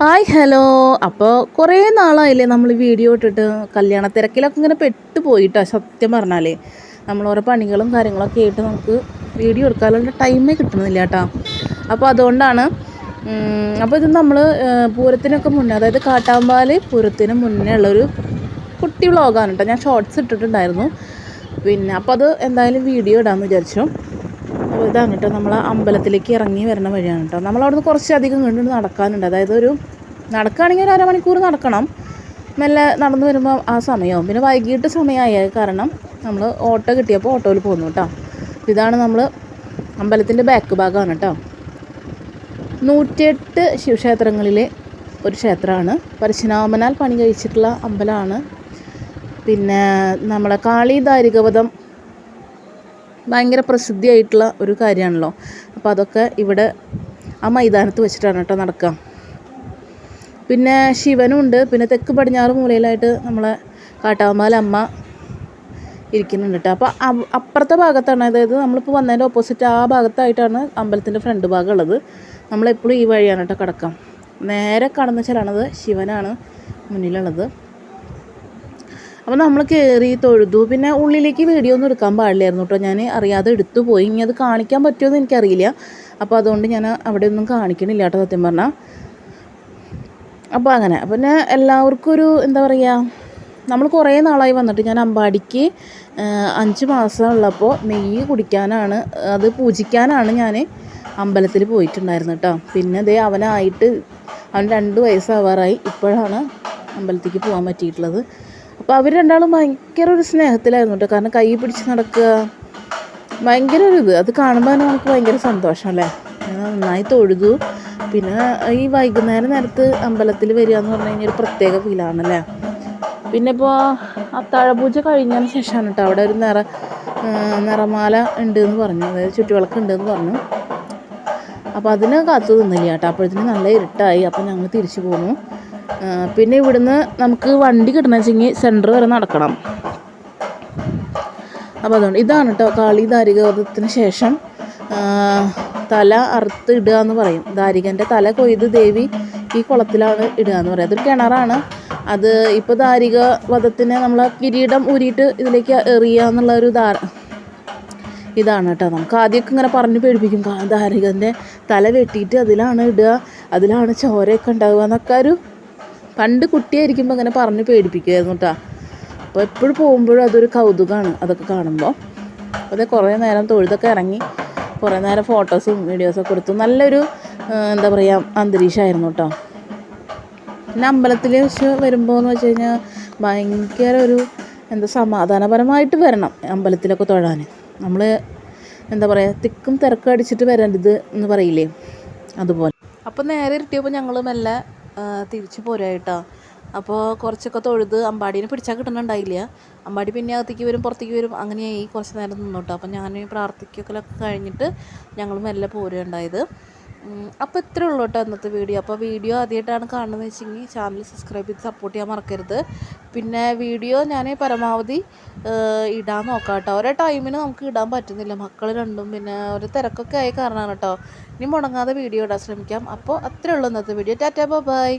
Hi hello. അപ്പോൾ കുറേ നാളായില്ലേ നമ്മൾ വീഡിയോ ഇട്ടിട്ട് കല്യാണ തിരക്കിലൊക്കെ ഇങ്ങനെ പെട്ട് പോയിട്ടാ സത്യം പറഞ്ഞാൽ നമ്മൾ ഓരോ പണികളും കാര്യങ്ങളൊക്കെ ആയിട്ട് നമുക്ക് വീഡിയോ എടുക്കാനുള്ള ടൈമേ കിട്ടുന്നില്ല കേട്ടോ. അപ്പോൾ അതുകൊണ്ടാണ് അപ്പോൾ ഇത് നമ്മൾ പൂരത്തിനൊക്കെ മുന്നേ അതായത് കാട്ടാമ്പാൽ പൂരത്തിന് മുന്നേ ഉള്ളൊരു കുട്ടി വ്ളോഗാണ് കേട്ടോ. ഞാൻ ഷോർട്സ് ഇട്ടിട്ടുണ്ടായിരുന്നു. പിന്നെ അപ്പോൾ അത് എന്തായാലും വീഡിയോ ഇടാമെന്ന് വിചാരിച്ചു. ഇതാണ് കേട്ടോ. നമ്മൾ അമ്പലത്തിലേക്ക് ഇറങ്ങി വരുന്ന വഴിയാണ് കേട്ടോ. നമ്മളവിടുന്ന് കുറച്ചധികം കണ്ടു നടക്കാനുണ്ട്. അതായത് ഒരു നടക്കുകയാണെങ്കിൽ ഒരു അരമണിക്കൂർ നടക്കണം. മെല്ലെ നടന്നു വരുമ്പോൾ ആ സമയവും. പിന്നെ വൈകിട്ട് സമയമായ കാരണം നമ്മൾ ഓട്ടോ കിട്ടിയപ്പോൾ ഓട്ടോയിൽ പോന്നു കേട്ടോ. ഇതാണ് നമ്മൾ അമ്പലത്തിന്റെ ബാക്ക് ഭാഗമാണ് കേട്ടോ. നൂറ്റിയെട്ട് ശിവക്ഷേത്രങ്ങളിലെ ഒരു ക്ഷേത്രമാണ്. പരശുനാമനാൽ പണി കഴിച്ചിട്ടുള്ള അമ്പലമാണ്. പിന്നെ നമ്മുടെ കാളി ദാരികവധം ഭയങ്കര പ്രസിദ്ധിയായിട്ടുള്ള ഒരു കാര്യമാണല്ലോ. അപ്പോൾ അതൊക്കെ ഇവിടെ ആ മൈതാനത്ത് വെച്ചിട്ടാണ് കേട്ടോ നടക്കുക. പിന്നെ ശിവനുണ്ട് പിന്നെ തെക്ക് പടിഞ്ഞാറ് മൂലയിലായിട്ട് നമ്മളെ കാട്ടാമ്പാലമ്മ ഇരിക്കുന്നുണ്ട് കേട്ടോ. അപ്പോൾ അപ്പുറത്തെ ഭാഗത്താണ്. അതായത് നമ്മളിപ്പോൾ വന്നതിന്റെ ഓപ്പോസിറ്റ് ആ ഭാഗത്തായിട്ടാണ് അമ്പലത്തിന്റെ ഫ്രണ്ട് ഭാഗം ഉള്ളത്. നമ്മളെപ്പോഴും ഈ വഴിയാണ് കേട്ടോ കിടക്കാം നേരെ കടന്നു വെച്ചാലാണത് ശിവനാണ് മുന്നിലുള്ളത്. അപ്പോൾ നമ്മൾ കയറി തൊഴുതു. പിന്നെ ഉള്ളിലേക്ക് വീഡിയോ ഒന്നും എടുക്കാൻ പാടില്ലായിരുന്നു കേട്ടോ ഞാൻ അറിയാതെ എടുത്തു പോയി. ഇനി അത് കാണിക്കാൻ പറ്റുമെന്ന് എനിക്കറിയില്ല. അപ്പോൾ അതുകൊണ്ട് ഞാൻ അവിടെ ഒന്നും കാണിക്കണില്ല കേട്ടോ സത്യം പറഞ്ഞാൽ അപ്പോൾ അങ്ങനെ. പിന്നെ എല്ലാവർക്കും ഒരു എന്താ പറയുക നമ്മൾ കുറേ നാളായി വന്നിട്ട് ഞാൻ അമ്പാടിക്ക് അഞ്ച് മാസം ഉള്ളപ്പോൾ നെയ്യ് കുടിക്കാനാണ് അത് പൂജിക്കാനാണ് ഞാൻ അമ്പലത്തിൽ പോയിട്ടുണ്ടായിരുന്നു കേട്ടോ പിന്നെ ദേ അവനായിട്ട് അവൻ രണ്ട് വയസ്സാവാറായി. ഇപ്പോഴാണ് അമ്പലത്തേക്ക് പോകാൻ പറ്റിയിട്ടുള്ളത്. അപ്പോൾ അവർ രണ്ടാളും ഭയങ്കര ഒരു സ്നേഹത്തിലായിരുന്നു കേട്ടോ കാരണം കൈ പിടിച്ച് നടക്കുക ഭയങ്കര ഒരു ഇത്. അത് കാണുമ്പോൾ തന്നെ നമുക്ക് ഭയങ്കര സന്തോഷം അല്ലേ? നന്നായി തൊഴുതു. പിന്നെ ഈ വൈകുന്നേരം നേരത്ത് അമ്പലത്തിൽ വരിക എന്ന് പറഞ്ഞു കഴിഞ്ഞാൽ ഒരു പ്രത്യേക ഫീലാണല്ലേ പിന്നെ ഇപ്പോൾ അത്താഴപൂജ കഴിഞ്ഞതിന് ശേഷമാണ് കേട്ടോ അവിടെ ഒരു നിറ നിറമാല ഉണ്ട് എന്ന് പറഞ്ഞു. അതായത് ചുറ്റുവിളക്ക് ഉണ്ട് എന്ന് പറഞ്ഞു. അപ്പോൾ അതിന് കാത്തു നിന്നില്ല കേട്ടോ അപ്പോഴത്തേന് നല്ല ഇരുട്ടായി. അപ്പോൾ ഞങ്ങൾ തിരിച്ചു പോന്നു. പിന്നെ ഇവിടുന്ന് നമുക്ക് വണ്ടി കിട്ടണമെന്ന് വെച്ചെങ്കിൽ സെന്റർ വരെ നടക്കണം. അപ്പോൾ അതുകൊണ്ട് ഇതാണ് കേട്ടോ കാളി ദാരികവധത്തിന് ശേഷം തല അറുത്ത് ഇടുക എന്ന് പറയും. ദാരികന്റെ തല കൊയ്ത് ദേവി ഈ കുളത്തിലാണ് ഇടുക എന്ന് പറയും. അതൊരു കിണറാണ്. അത് ഇപ്പോൾ ദാരിക വധത്തിന് നമ്മൾ കിരീടം ഊരിയിട്ട് ഇതിലേക്ക് എറിയുക എന്നുള്ള ഒരു ധാര ഇതാണ് കേട്ടോ നമുക്ക് ആദ്യമൊക്കെ ഇങ്ങനെ പറഞ്ഞ് പേടിപ്പിക്കും. ദാരികന്റെ തല വെട്ടിയിട്ട് അതിലാണ് ഇടുക. അതിലാണ് ചോരയൊക്കെ ഉണ്ടാവുക എന്നൊക്കെ ഒരു പണ്ട് കുട്ടിയായിരിക്കുമ്പോൾ അങ്ങനെ പറഞ്ഞ് പേടിപ്പിക്കുമായിരുന്നു കേട്ടോ അപ്പോൾ എപ്പോഴും പോകുമ്പോഴും അതൊരു കൗതുകമാണ് അതൊക്കെ കാണുമ്പോൾ അതേ കുറേ നേരം തൊഴുതൊക്കെ ഇറങ്ങി കുറേ നേരം ഫോട്ടോസും വീഡിയോസൊക്കെ എടുത്തു നല്ലൊരു എന്താ പറയുക അന്തരീക്ഷമായിരുന്നു കേട്ടോ പിന്നെ അമ്പലത്തിൽ വെച്ച് വരുമ്പോൾ എന്ന് വെച്ച് കഴിഞ്ഞാൽ ഭയങ്കര ഒരു എന്താ സമാധാനപരമായിട്ട് വരണം അമ്പലത്തിലൊക്കെ തൊഴാൻ നമ്മൾ എന്താ പറയുക തിക്കും തിരക്കും അടിച്ചിട്ട് വരരുത് എന്ന് പറയില്ലേ? അതുപോലെ. അപ്പോൾ നേരെ ഇരുട്ടിയപ്പോൾ ഞങ്ങൾ മെല്ലെ തിരിച്ച് പോരായിട്ടോ അപ്പോൾ കുറച്ചൊക്കെ തൊഴുത് അമ്പാടീനെ പിടിച്ചാൽ കിട്ടുന്നുണ്ടായില്ല. അമ്പാടി പിന്നെ അകത്തേക്ക് വരും പുറത്തേക്ക് വരും അങ്ങനെയായി കുറച്ച് നേരം നിന്നോട്ടോ അപ്പോൾ ഞാൻ പ്രാർത്ഥിക്കൊക്കെ കഴിഞ്ഞിട്ട് ഞങ്ങൾ മെല്ലെ പോരുകയുണ്ടായത് അപ്പോൾ ഇത്രേ ഉള്ളൂ കേട്ടോ ഇന്നത്തെ വീഡിയോ അപ്പോൾ വീഡിയോ ആദ്യമായിട്ടാണ് കാണുന്നത് വെച്ചെങ്കിൽ ചാനൽ സബ്സ്ക്രൈബ് ചെയ്ത് സപ്പോർട്ട് ചെയ്യാൻ മറക്കരുത്. പിന്നെ വീഡിയോ ഞാൻ പരമാവധി ഇടാൻ നോക്കാം കേട്ടോ. ഓരോ ടൈമിന് നമുക്ക് ഇടാൻ പറ്റുന്നില്ല. മക്കൾ രണ്ടും പിന്നെ ഒരു തിരക്കൊക്കെ ആയ കാരണമാണ് കേട്ടോ. ഇനി മുടങ്ങാതെ വീഡിയോ ഇടാൻ ശ്രമിക്കാം. അപ്പോൾ അത്രേ ഉള്ളൂ ഇന്നത്തെ വീഡിയോ ടാറ്റാ ബൈ